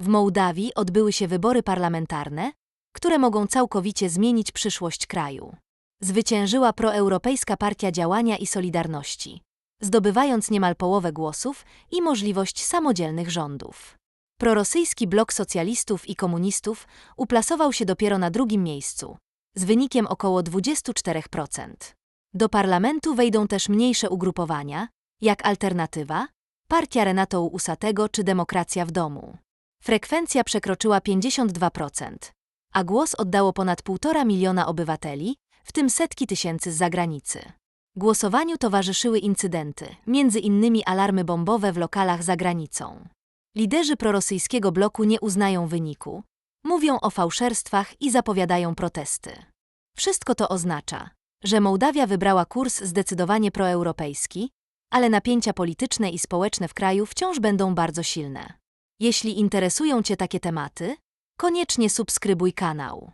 W Mołdawii odbyły się wybory parlamentarne, które mogą całkowicie zmienić przyszłość kraju. Zwyciężyła proeuropejska Partia Działania i Solidarności, zdobywając niemal połowę głosów i możliwość samodzielnych rządów. Prorosyjski blok socjalistów i komunistów uplasował się dopiero na drugim miejscu, z wynikiem około 24%. Do parlamentu wejdą też mniejsze ugrupowania, jak Alternatywa, Partia Renato Usatego czy Demokracja w domu. Frekwencja przekroczyła 52%, a głos oddało ponad 1,5 miliona obywateli, w tym setki tysięcy z zagranicy. Głosowaniu towarzyszyły incydenty, między innymi alarmy bombowe w lokalach za granicą. Liderzy prorosyjskiego bloku nie uznają wyniku, mówią o fałszerstwach i zapowiadają protesty. Wszystko to oznacza, że Mołdawia wybrała kurs zdecydowanie proeuropejski, ale napięcia polityczne i społeczne w kraju wciąż będą bardzo silne. Jeśli interesują Cię takie tematy, koniecznie subskrybuj kanał.